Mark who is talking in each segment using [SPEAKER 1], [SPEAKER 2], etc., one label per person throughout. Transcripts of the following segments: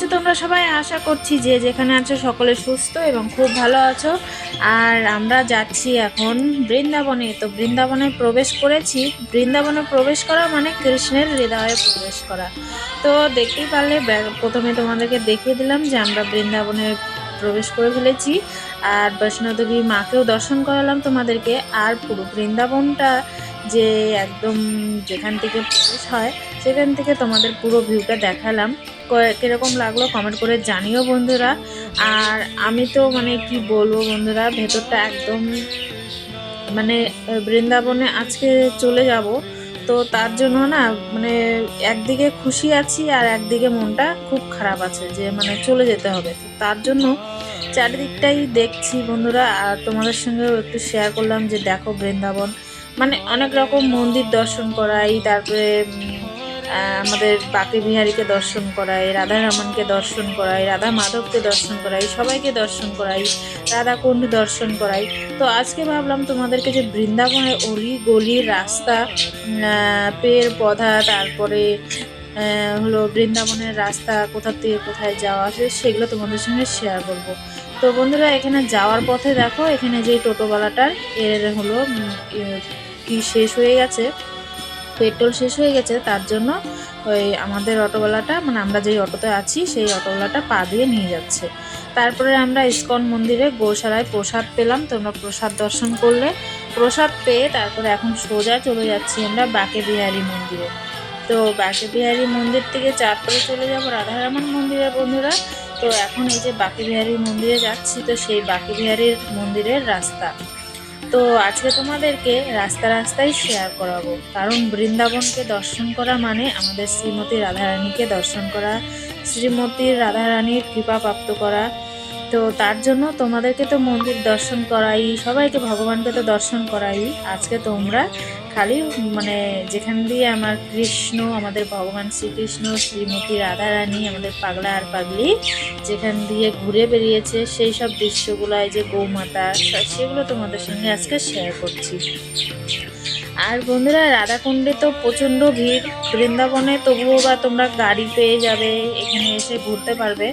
[SPEAKER 1] আছো তোমরা সবাই আশা করছি যে যেখানে আছো সকলে সুস্থ এবং খুব ভালো আছো। আর আমরা যাচ্ছি এখন বৃন্দাবনে। তো বৃন্দাবনে প্রবেশ করেছি। বৃন্দাবনে প্রবেশ করা মানে কৃষ্ণের হৃদয়ে প্রবেশ করা। তো দেখতেই পারলে প্রথমে তোমাদেরকে দেখিয়ে দিলাম যে আমরা বৃন্দাবনে প্রবেশ করে ফেলেছি। আর বৈষ্ণোদেবী মাকেও দর্শন করালাম তোমাদেরকে। আর পুরো বৃন্দাবনটা যে একদম যেখান থেকে প্রবেশ হয়, সেখান থেকে তোমাদের পুরো ভিউটা দেখালাম। কীরকম লাগল কমেন্ট করে জানিও বন্ধুরা। আর আমি তো মানে কি বলব বন্ধুরা, ভেতরটা একদম মানে বৃন্দাবনে আজকে চলে যাব। তো তার জন্য না মানে একদিকে খুশি আছি আর একদিকে মনটা খুব খারাপ আছে যে মানে চলে যেতে হবে। তার জন্য চারিদিকটাই দেখছি বন্ধুরা, আর তোমাদের সঙ্গেও একটু শেয়ার করলাম যে দেখো বৃন্দাবন। মানে অনেক রকম মন্দির দর্শন করাই, তারপরে আমাদের বাকি বিহারীকে দর্শন করাই, রাধা রমনকে দর্শন করাই, রাধা মাধবকে দর্শন করাই, সবাইকে দর্শন করাই, রাধা কুণ্ড দর্শন করাই। তো আজকে ভাবলাম তোমাদেরকে যে বৃন্দাবনের অলি গলির রাস্তা পেড় পধা, তারপরে হলো বৃন্দাবনের রাস্তা, কোথা থেকে কোথায় যাওয়া আসে, সেগুলো তোমাদের সঙ্গে শেয়ার করব। তো বন্ধুরা, এখানে যাওয়ার পথে দেখো, এখানে যে টোটোওয়ালাটার, এর হলো কি শেষ হয়ে গেছে। পেট্রোল শেষ হয়ে গেছে, তার জন্য ওই আমাদের অটোওয়ালাটা মানে আমরা যেই অটোতে আছি, সেই অটোওয়ালাটা পা দিয়ে নিয়ে যাচ্ছে। তারপরে আমরা ইস্কন মন্দিরে গোশালায় প্রসাদ পেলাম, তোমরা প্রসাদ দর্শন করলে। প্রসাদ পেয়ে তারপরে এখন সোজা চলে যাচ্ছি আমরা বাঁকে বিহারী মন্দিরে। তো বাঁকে বিহারী মন্দির থেকে চারপরে চলে যাব রাধারমন মন্দিরে, বন্ধুরা। তো এখন এই যে বাঁকে বিহারী মন্দিরে যাচ্ছি, তো সেই বাঁকে বিহারীর মন্দিরের রাস্তা। তো আজকে তোমাদেরকে রাস্তা রাস্তায় শেয়ার করাবো। কারণ বৃন্দাবনকে দর্শন করা মানে আমাদের শ্রীমতী রাধারানীকে দর্শন করা, শ্রীমতী রাধারানীর কৃপা প্রাপ্ত করা। তো তার জন্য তোমাদেরকে তো মন্দির দর্শন করাই, সবাইকে ভগবানকে তো দর্শন করাই। আজকে তোমরা খালি মানে যেখান দিয়ে আমার কৃষ্ণ, আমাদের ভগবান শ্রীকৃষ্ণ, শ্রীমতী রাধারানী, আমাদের পাগলা আর পাগলি, যেখান দিয়ে ঘুরে বেরিয়েছে, সেই সব দৃশ্যগুলো যে গৌমাতা সেগুলো তোমাদের সঙ্গে আজকে শেয়ার করছি। আর বন্ধুরা রাধাকুণ্ডে তো প্রচণ্ড ভিড়। বৃন্দাবনে তবুও বা তোমরা গাড়ি পেয়ে যাবে, এখানে এসে ঘুরতে পারবে।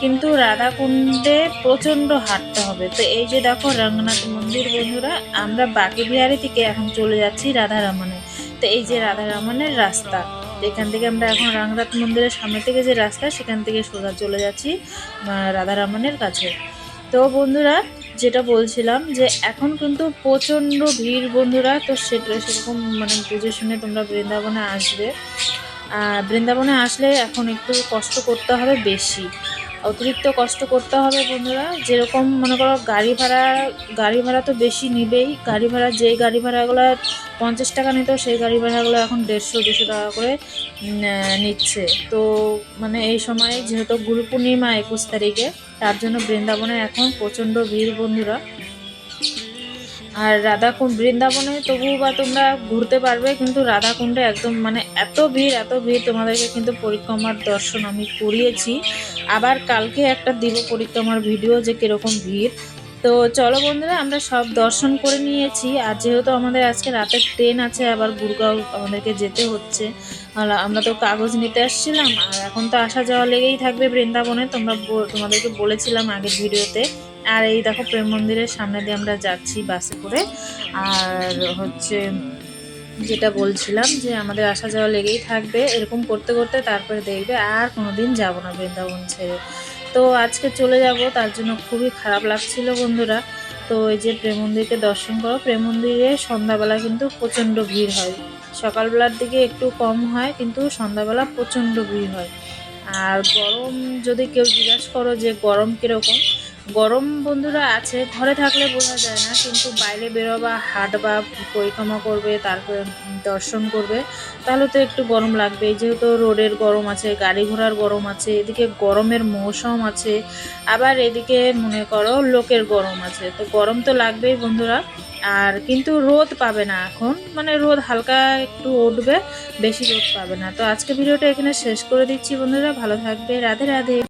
[SPEAKER 1] কিন্তু রাধাকুণ্ডে প্রচণ্ড হাঁটতে হবে। তো এই যে দেখো রঙ্গনাথ মন্দির বন্ধুরা, আমরা বাকি বিহারি থেকে এখন চলে যাচ্ছি রাধারামনে তো এই যে রাধারামনের রাস্তা এখান থেকে আমরা এখন রঙ্গনাথ মন্দিরের সামনে থেকে যে রাস্তা, সেখান থেকে সোজা চলে যাচ্ছি রাধারামনের কাছে। তো বন্ধুরা যেটা বলছিলাম যে এখন কিন্তু প্রচণ্ড ভিড় বন্ধুরা, তো সেটা সেরকম মানে বুঝে শুনে তোমরা বৃন্দাবনে আসবে। বৃন্দাবনে আসলে এখন একটু কষ্ট করতে হবে বেশি। অতিরিক্ত কষ্ট করতে হবে বন্ধুরা। যেরকম মনে করো গাড়ি ভাড়া গাড়ি ভাড়া তো বেশি নিবেই। গাড়ি ভাড়া, যেই গাড়ি ভাড়াগুলো পঞ্চাশ টাকা নিত, সেই গাড়ি ভাড়াগুলো এখন দেড়শো, দুশো টাকা করে নিচ্ছে। তো মানে এই সময় যেহেতু গুরু পূর্ণিমা একুশ তারিখে, তার জন্য বৃন্দাবনে এখন প্রচণ্ড ভিড় বন্ধুরা। আর রাধাকুণ্ড, বৃন্দাবনে তবুও বা তোমরা ঘুরতে পারবে, কিন্তু রাধাকুণ্ডে একদম মানে এত ভিড় এত ভিড় তোমাদেরকে কিন্তু পরিক্রমার দর্শন আমি করিয়েছি। আবার কালকে একটা দিব পরিক্রমার ভিডিও যে কীরকম ভিড়। তো চলো বন্ধুরা, আমরা সব দর্শন করে নিয়েছি। আর যেহেতু আমাদের আজকে রাতের ট্রেন আছে, আবার গুরগাঁও আমাদেরকে যেতে হচ্ছে। আমরা তো কাগজ নিতে আসছিলাম, আর এখন তো আসা যাওয়া লেগেই থাকবে বৃন্দাবনে। তোমরা তোমাদেরকে বলেছিলাম আগের ভিডিওতে আর এই দেখো প্রেম মন্দিরের সামনে দিয়ে আমরা যাচ্ছি বাসে করে। আর হচ্ছে যেটা বলছিলাম যে আমাদের আসা যাওয়া লেগেই থাকবে, এরকম করতে করতে তারপরে দেখবে আর কোনো দিন যাব না বৃন্দাবন ছেড়ে। তো আজকে চলে যাব, তার জন্য খুবই খারাপ লাগছিল বন্ধুরা। তো এই যে প্রেম মন্দিরকে দর্শন করো, প্রেম মন্দিরে সন্ধ্যাবেলা কিন্তু প্রচণ্ড ভিড় হয়। সকালবেলার দিকে একটু কম হয়, কিন্তু সন্ধ্যাবেলা প্রচণ্ড ভিড় হয়। আর গরম যদি কেউ জিজ্ঞাসা করো যে গরম কীরকম গরম বন্ধুরা আছে, ঘরে থাকলে বোঝা যায় না, কিন্তু বাইরে বেরোবা, হাঁটবা, পরিক্রমা করবে, তারপরে দর্শন করবে, তাহলে তো একটু গরম লাগবে যেহেতু রোডের গরম আছে, গাড়ি ঘোড়ার গরম আছে, এদিকে গরমের মৌসুম আছে, আবার এদিকে মনে করো লোকের গরম আছে, তো গরম তো লাগবেই বন্ধুরা। আর কিন্তু রোদ পাবে না এখন মানে রোদ হালকা একটু উঠবে, বেশি রোদ পাবে না। তো আজকে ভিডিওটা এখানে শেষ করে দিচ্ছি বন্ধুরা, ভালো থাকবে, রাধে রাধে।